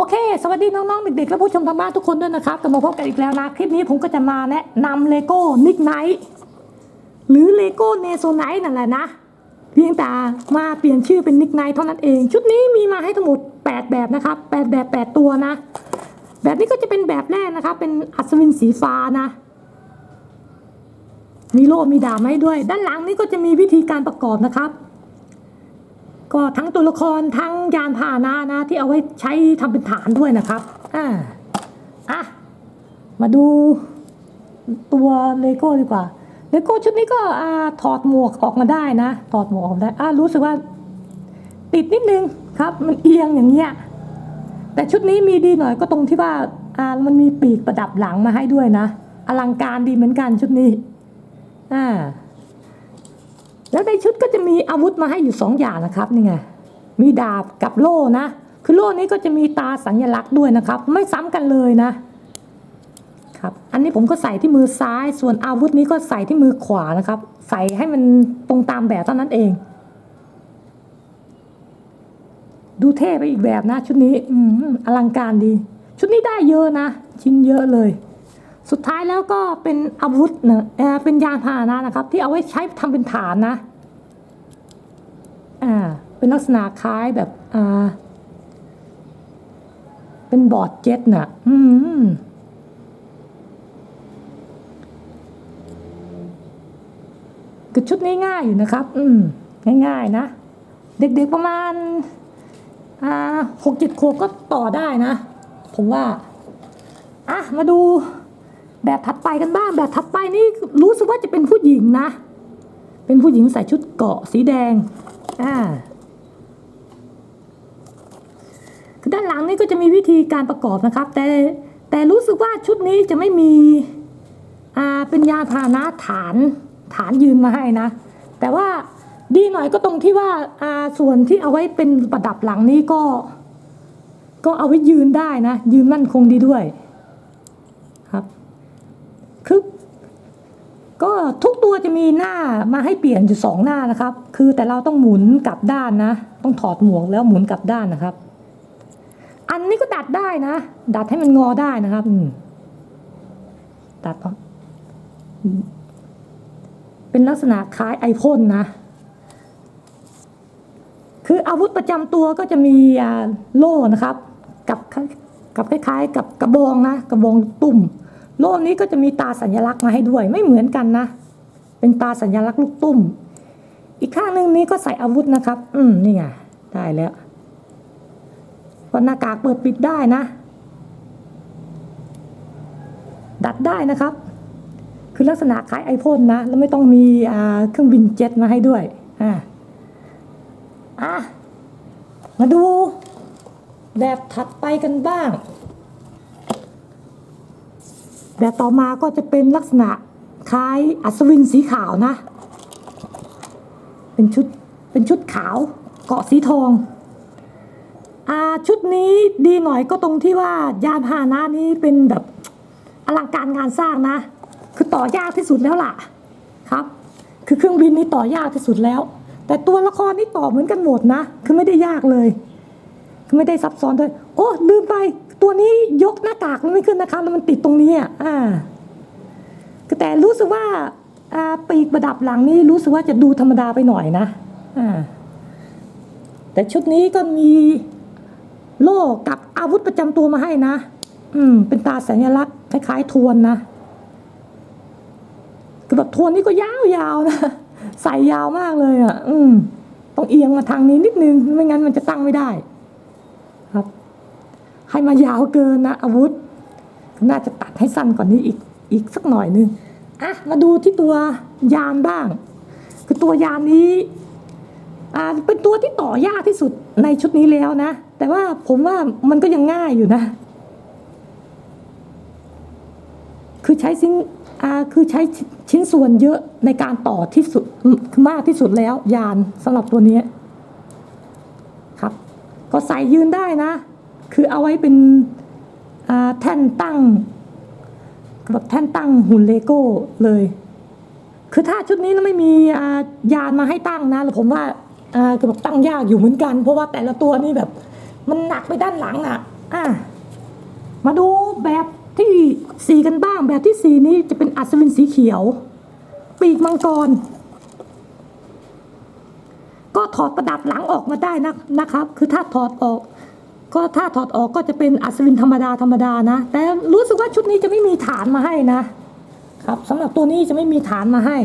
โอเค สวัสดีน้องๆ เด็กๆ และผู้ชมทางบ้านทุกคนด้วยนะครับกลับมาพบกันอีกแล้วนะ คลิปนี้ผมก็จะมาแนะนำเลโก้นิกไนท์หรือเลโก้เนโซไนท์นั่นแหละนะ เพียงแต่มาเปลี่ยนชื่อเป็นนิกไนท์เท่านั้นเอง ชุดนี้มีมาให้ทั้งหมด 8 แบบนะครับ 8 แบบ 8 ตัวนะ แบบนี้ก็จะเป็นแบบแรกนะครับ เป็นอัศวินสีฟ้านะ มีโล่มีดาบให้ด้วย ด้านหลังนี้ก็จะมีวิธีการประกอบนะครับ ก็ทั้งตัวละครทั้งยานพาหนะนะที่เอาไว้ใช้ทำเป็นฐานด้วยนะครับอ่าอะมาดูตัวเลโก้ดีกว่าเลโก้ชุดนี้ก็อ่าถอดหมวกออกมาได้นะถอดหมวกออกมาได้อ่ารู้สึกว่าติดนิดนึงครับมันเอียงอย่างเงี้ยแต่ชุดนี้มีดีหน่อยก็ตรงที่ว่าอ่ามันมีปีกประดับหลังมาให้ด้วยนะ อลังการดีเหมือนกันชุดนี้อ่า แล้วในชุดก็จะมีอาวุธมาให้อยู่สองอย่างนะครับนี่ไงมีดาบกับโล่นะ คือโล่นี้ก็จะมีตาสัญลักษณ์ด้วยนะครับ ไม่ซ้ำกันเลยนะครับอันนี้ผมก็ใส่ที่มือซ้าย ส่วนอาวุธนี้ก็ใส่ที่มือขวานะครับ ใส่ให้มันตรงตามแบบเท่านั้นเอง ดูเท่ไปอีกแบบนะ ชุดนี้อืมอลังการดี ชุดนี้ได้เยอะนะ ชิ้นเยอะเลย สุดท้ายแล้วก็เป็นอาวุธนะเอ่อเป็นยานพาหนะนะครับ ที่เอาไว้ใช้ทำเป็นฐานนะอ่าเป็นลักษณะคล้ายแบบอ่าเป็นบอร์ดเจ็ตน่ะ อืมคือชุดนี้ง่ายอยู่นะครับ อืม ง่ายๆนะ เด็กๆประมาณ อ่าหกเจ็ดขวบก็ต่อได้นะ ผมว่า อะ มาดู แบบถัดไปกันบ้าง แบบถัดไปนี่รู้สึกว่าจะเป็นผู้หญิงนะ เป็นผู้หญิงใส่ชุดเกาะสีแดงอ่าคือด้านหลังนี่ก็จะมีวิธีการประกอบนะครับ แต่แต่รู้สึกว่าชุดนี้จะไม่มีอ่าเป็นยานพาหนะฐานฐานยืนมาให้นะ แต่ว่าดีหน่อยก็ตรงที่ว่าอ่าส่วนที่เอาไว้เป็นประดับหลังนี้ก็ ก็เอาไว้ยืนได้นะ ยืนมั่นคงดีด้วย ครับ คือก็ ทุกตัวจะมีหน้ามาให้เปลี่ยนอยู่สองหน้านะครับ คือแต่เราต้องหมุนกลับด้านนะ ต้องถอดหมวกแล้วหมุนกลับด้านนะครับ อันนี้ก็ดัดได้นะ ดัดให้มันงอได้นะครับดัดเป็นลักษณะคล้ายไอพ่นนะ คืออาวุธประจำตัวก็จะมีโล่นะครับ กับกับคล้ายๆ กับกระบองนะ กระบองตุ่มโล่นี้ก็จะมีตาสัญลักษณ์มาให้ด้วยไม่เหมือนกันนะ เป็นตาสัญลักษณ์ลูกตุ้ม อีกข้างหนึ่งนี้ก็ใส่อาวุธนะครับ อืมนี่ไงได้แล้วก็หน้ากากเปิดปิดได้นะ ดัดได้นะครับ คือลักษณะคล้ายไอพ่นนะ แล้วไม่ต้องมีเครื่องบินเจ็ตมาให้ด้วยอ่าอะมาดู แบบถัดไปกันบ้าง แบบต่อมาก็จะเป็นลักษณะ คล้ายอัศวินสีขาวนะ เป็นชุดเป็นชุดขาวเกาะสีทองอ่าชุดนี้ดีหน่อยก็ตรงที่ว่ายานพาหนะนี้เป็นแบบอลังการงานสร้างนะ คือต่อยากที่สุดแล้วล่ะครับ คือเครื่องบินนี้ต่อยากที่สุดแล้ว แต่ตัวละครนี่ต่อเหมือนกันหมดนะ คือไม่ได้ยากเลยคือไม่ได้ซับซ้อนด้วย โอ้ลืมไป ตัวนี้ยกหน้ากากมันไม่ขึ้นนะคะ มันติดตรงนี้อะอ่า แต่รู้สึกว่าปีกประดับหลังนี่รู้สึกว่าจะดูธรรมดาไปหน่อยนะแต่ชุดนี้ก็มีโล่กับอาวุธประจำตัวมาให้นะ อืม เป็นตาสัญลักษณ์คล้ายๆทวนนะคือแบบทวนนี่ก็ยาวๆนะใส่ยาวมากเลยอะ อืม ต้องเอียงมาทางนี้นิดนึง ไม่งั้นมันจะตั้งไม่ได้ ครับ ให้มายาวเกินนะอาวุธ น่าจะตัดให้สั้นกว่านี้อีก อีกสักหน่อยนึงอะมาดูที่ตัวยานบ้าง คือตัวยานนี้อ่าเป็นตัวที่ต่อยากที่สุดในชุดนี้แล้วนะ แต่ว่าผมว่ามันก็ยังง่ายอยู่นะ คือใช้ชิ้นอ่าคือใช้ชิ้นส่วนเยอะในการต่อที่สุดคือมากที่สุดแล้ว ยานสำหรับตัวนี้ครับ ก็ใส่ยืนได้นะ คือเอาไว้เป็นอ่าแท่นตั้ง แบบแท่นตั้งหุ่นเลโก้เลย คือถ้าชุดนี้ไม่มียานมาให้ตั้งนะผมว่าอ่าคือแบบตั้งยากอยู่เหมือนกัน เพราะว่าแต่ละตัวนี่แบบ มันหนักไปด้านหลังอะอะมาดูแบบที่สี่กันบ้าง แบบที่สี่นี้จะเป็นอัศวินสีเขียว ปีกมังกร ก็ถอดประดับหลังออกมาได้นะนะครับ คือถ้าถอดออก ก็ถ้าถอดออกก็จะเป็นอัศวินธรรมดาธรรมดานะ แต่รู้สึกว่าชุดนี้จะไม่มีฐานมาให้นะครับสำหรับตัวนี้จะไม่มีฐานมาให้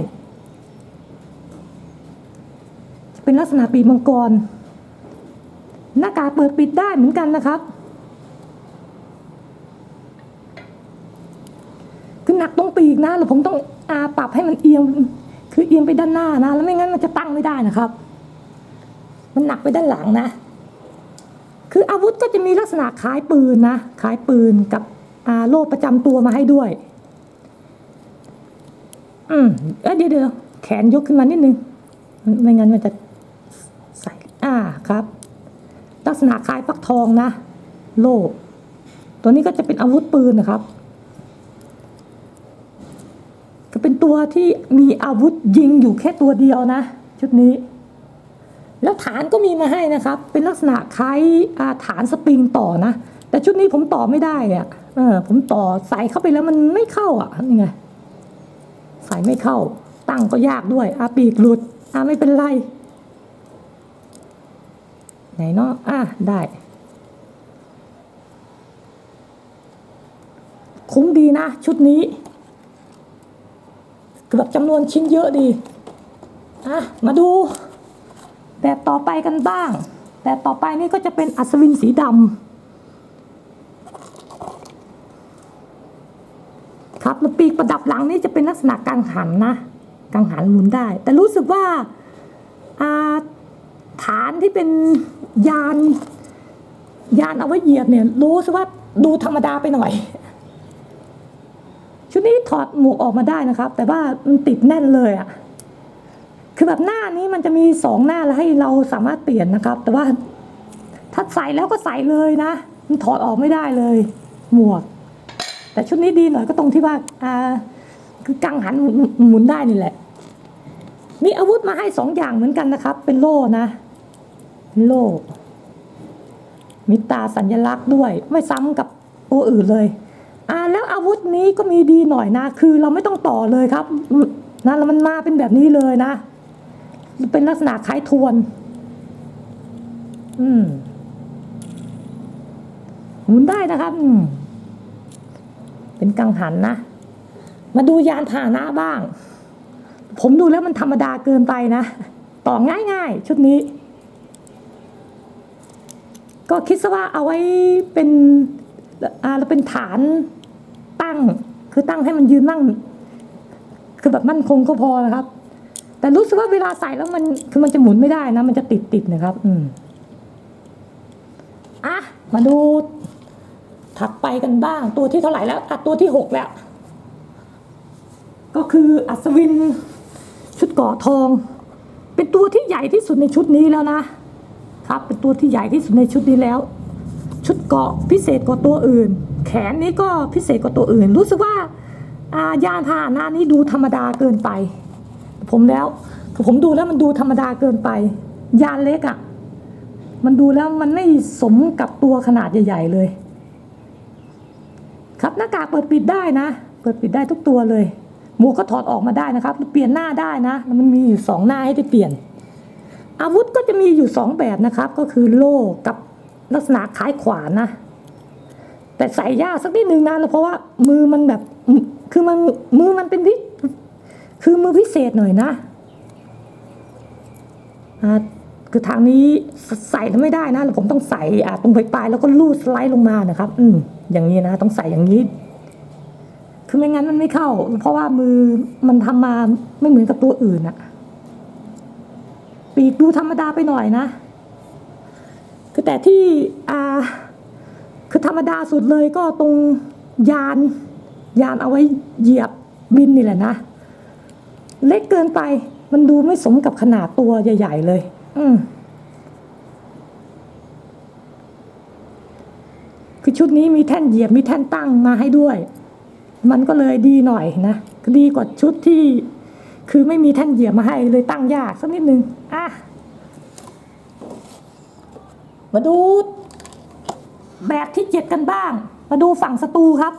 เป็นลักษณะปีมังกร หน้ากากเปิดปิดได้เหมือนกันนะครับ คือหนักตรงปีกนะแล้วผมต้องอาปรับให้มันเอียงคือเอียงไปด้านหน้านะ แล้วไม่งั้นมันจะตั้งไม่ได้นะครับ มันหนักไปด้านหลังนะ คืออาวุธก็จะมีลักษณะคล้ายปืนนะคล้ายปืนกับอาโล่ประจำตัวมาให้ด้วย อืมเอ้เดี๋ยวเดี๋ยวแขนยกขึ้นมานิดนึง ไม่งั้นมันจะใส่ อ่าครับ ลักษณะคล้ายฟักทองนะ โล่ตัวนี้ก็จะเป็นอาวุธปืนนะครับ ก็เป็นตัวที่มีอาวุธยิงอยู่แค่ตัวเดียวนะ ชุดนี้ แล้วฐานก็มีมาให้นะครับ เป็นลักษณะคล้ายาฐานสปริงต่อนะ แต่ชุดนี้ผมต่อไม่ได้อะเออผมต่อใส่เข้าไปแล้วมันไม่เข้าอะนี่ไงใส่ไม่เข้า ตั้งก็ยากด้วยอาปีกหลุดอาไม่เป็นไร ไหนเนาะอะได้คุ้มดีนะ ชุดนี้คือแบบจำนวนชิ้นเยอะดี อะ มาดู แบบต่อไปกันบ้าง แบบต่อไปนี่ก็จะเป็นอัศวินสีดำครับแล้วปีกประดับหลังนี่จะเป็นลักษณะกังหันนะกังหันหมุนได้ แต่รู้สึกว่าฐานที่เป็นยานยานเอาไว้เหยียบเนี่ยรู้สึกว่าดูธรรมดาไปหน่อย ชุดนี้ถอดหมวกออกมาได้นะครับ แต่ว่ามันติดแน่นเลยอะ คือแบบหน้านี้มันจะมีสองหน้าแล้วให้เราสามารถเปลี่ยนนะครับ แต่ว่าถ้าใส่แล้วก็ใส่เลยนะ มันถอดออกไม่ได้เลย หมวก แต่ชุดนี้ดีหน่อยก็ตรงที่ว่าอ่าคือกังหันหมุนได้นี่แหละ มีอาวุธมาให้สองอย่างเหมือนกันนะครับ เป็นโล่นะ โล่มีตาสัญลักษณ์ด้วย ไม่ซ้ำกับตัวอื่นเลยอ่าแล้วอาวุธนี้ก็มีดีหน่อยนะ คือเราไม่ต้องต่อเลยครับนะแล้วมันมาเป็นแบบนี้เลยนะ เป็นลักษณะคล้ายทวน อืมหมุนได้นะครับอืมเป็นกังหันนะ มาดูยานพาหนะบ้าง ผมดูแล้วมันธรรมดาเกินไปนะ ต่อง่ายๆ ชุดนี้ ก็คิดซะว่าเอาไว้เป็นอ่าเราเป็นฐานตั้ง คือตั้งให้มันยืนนั่ง คือแบบมั่นคงก็พอนะครับ แต่รู้สึกว่าเวลาใส่แล้วมันคือมันจะหมุนไม่ได้นะ มันจะติดติดนะครับ อืมอะมาดู ถัดไปกันบ้าง ตัวที่เท่าไหร่แล้วอะตัวที่หกแล้ว ก็คืออัศวิน ชุดเกาะทอง เป็นตัวที่ใหญ่ที่สุดในชุดนี้แล้วนะครับ เป็นตัวที่ใหญ่ที่สุดในชุดนี้แล้ว ชุดเกาะพิเศษกว่าตัวอื่น แขนนี้ก็พิเศษกว่าตัวอื่น รู้สึกว่าอายานพาหนะนี้ดูธรรมดาเกินไป ผมแล้วผมดูแล้วมันดูธรรมดาเกินไป ยานเล็กอะ่ะ มันดูแล้วมันไม่สมกับตัวขนาดใหญ่ ๆ เลย ครับหน้ากากเปิดปิดได้นะ เปิดปิดได้ทุกตัวเลย หมวกก็ถอดออกมาได้นะครับ เปลี่ยนหน้าได้นะแล้วมันมีอยู่สองหน้าให้ได้เปลี่ยน อาวุธก็จะมีอยู่สองแบบนะครับ ก็คือโล่กับลักษณะคล้ายขวานนะ แต่ใส่ยากสักนิดนึงนะเพราะว่ามือมันแบบ คือมันมือมันเป็นพิ คือมือพิเศษหน่อยนะคือทางนี้ใส่แล้วไม่ได้นะ ผมต้องใส่ตรงปลายแล้วก็ลูดสไลด์ลงมานะครับ อืมอย่างนี้นะ ต้องใส่อย่างนี้ คือไม่งั้นมันไม่เข้า เพราะว่ามือมันทำมาไม่เหมือนกับตัวอื่นอะปีกดูธรรมดาไปหน่อยนะคือแต่ที่อ่าคือธรรมดาสุดเลยก็ตรงยาน ยานเอาไว้เหยียบบินนี่แหละนะ เล็กเกินไป มันดูไม่สมกับขนาดตัวใหญ่ ๆ เลย อืมคือชุดนี้มีแท่นเหยียบมีแท่นตั้งมาให้ด้วย มันก็เลยดีหน่อยนะดีกว่าชุดที่ คือไม่มีแท่นเหยียบมาให้เลยตั้งยากสักนิดนึงอะมาดูแบบที่เจ็ดกันบ้าง มาดูฝั่งศัตรูครับ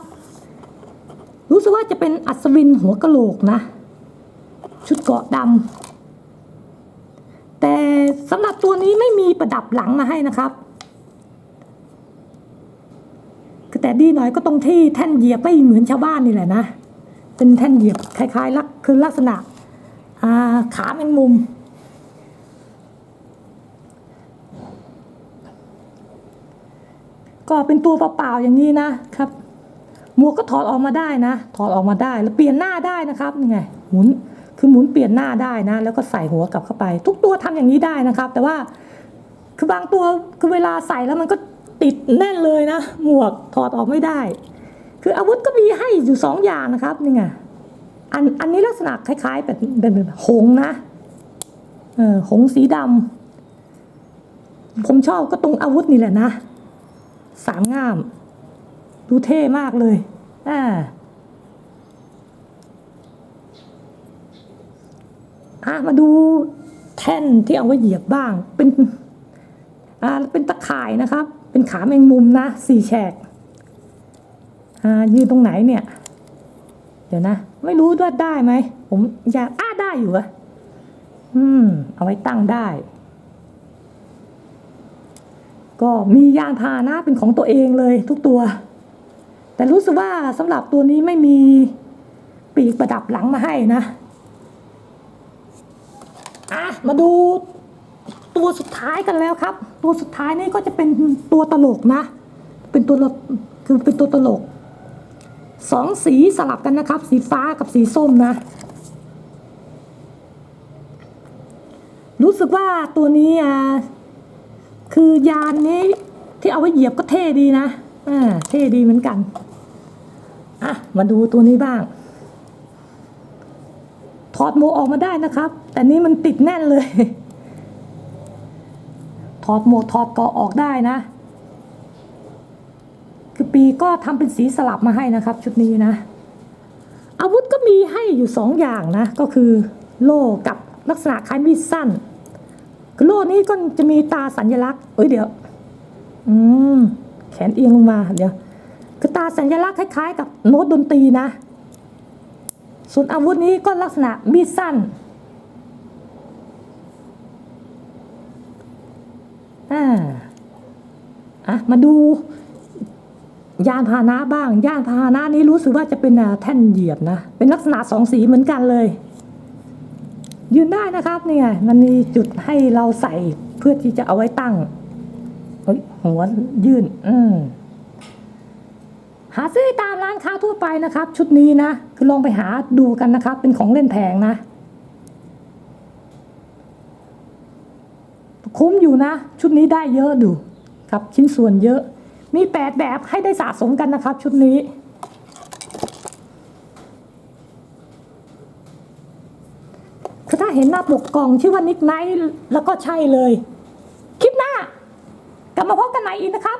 รู้สึกว่าจะเป็นอัศวินหัวกะโหลกนะ ชุดเกราะดำแต่สำหรับตัวนี้ไม่มีประดับหลังมาให้นะครับแต่ดีหน่อยก็ตรงที่แท่นเหยียบไม่เหมือนชาวบ้านนี่แหละนะ เป็นแท่นเหยียบคล้ายๆลักคือลักษณะาขาแมงมุม ก็เป็นตัวเปล่าๆอย่างนี้นะครับหมวกก็ถอดออกมาได้นะ ถอดออกมาได้แล้วเปลี่ยนหน้าได้นะครับนี่ไงหมุน คือหมุนเปลี่ยนหน้าได้นะ แล้วก็ใส่หัวกลับเข้าไป ทุกตัวทำอย่างนี้ได้นะครับ แต่ว่าคือบางตัวคือเวลาใส่แล้วมันก็ติดแน่นเลยนะ หมวกถอดออกไม่ได้ คืออาวุธก็มีให้อยู่สองอย่างนะครับนี่ไงอันอันนี้ลักษณะคล้ายๆแบบเป็นแบบหงนะเออหงส์สีดำผมชอบก็ตรงอาวุธนี่แหละนะ สามง่าม ดูเท่มากเลยอ่า อะมาดูแท่นที่เอาไว้เหยียบบ้าง เป็นอ่าเป็นตะข่ายนะครับ เป็นขาแมงมุมนะสี่แฉกอ่ายืนตรงไหนเนี่ย เดี๋ยวนะ ไม่รู้ด้วยได้ไหมผมอยากอ้าได้อยู่อะอืม เอาไว้ตั้งได้ ก็มียานพาหนะเป็นของตัวเองเลยทุกตัว แต่รู้สึกว่าสำหรับตัวนี้ไม่มีปีกประดับหลังมาให้นะ มาดูตัวสุดท้ายกันแล้วครับ ตัวสุดท้ายนี่ก็จะเป็นตัวตลกนะ เป็นตัวคือเป็นตัวตลกสองสีสลับกันนะครับ สีฟ้ากับสีส้มนะ รู้สึกว่าตัวนี้อะคือยานนี้ที่เอาไว้เหยียบก็เท่ดีนะอ่าเท่ดีเหมือนกันอะมาดูตัวนี้บ้าง ถอดหมออกมาได้นะครับ แต่นี่มันติดแน่นเลยถอดหมวกถอดเกาะออกได้นะ คือปีก็ทำเป็นสีสลับมาให้นะครับ ชุดนี้นะ อาวุธก็มีให้อยู่สองอย่างนะ ก็คือโล่กับลักษณะคล้ายมีดสั้น คือโล่นี้ก็จะมีตาสัญลักษณ์ เอ้ยเดี๋ยว อืม แขนเอียงลงมาเดี๋ยว คือตาสัญลักษณ์คล้ายๆ กับโน้ตดนตรีนะ ส่วนอาวุธนี้ก็ลักษณะมีดสั้น อ่าอะมาดูยานพาหนะบ้าง ยานพาหนะนี้รู้สึกว่าจะเป็นแท่นเหยียบนะ เป็นลักษณะสองสีเหมือนกันเลย ยืนได้นะครับเนี่ย มันมีจุดให้เราใส่เพื่อที่จะเอาไว้ตั้งเฮ้ยหัวยื่น อืมหาซื้อตามร้านค้าทั่วไปนะครับ ชุดนี้นะ คือลองไปหาดูกันนะครับ เป็นของเล่นแพงนะ คุ้มอยู่นะ ชุดนี้ได้เยอะดูครับชิ้นส่วนเยอะ มีแปดแบบให้ได้สะสมกันนะครับ ชุดนี้คือถ้าเห็นหน้าปกกล่องชื่อว่านิกไนท์แล้วก็ใช่เลย คลิปหน้ากลับมาพบกันใหม่อีกนะครับ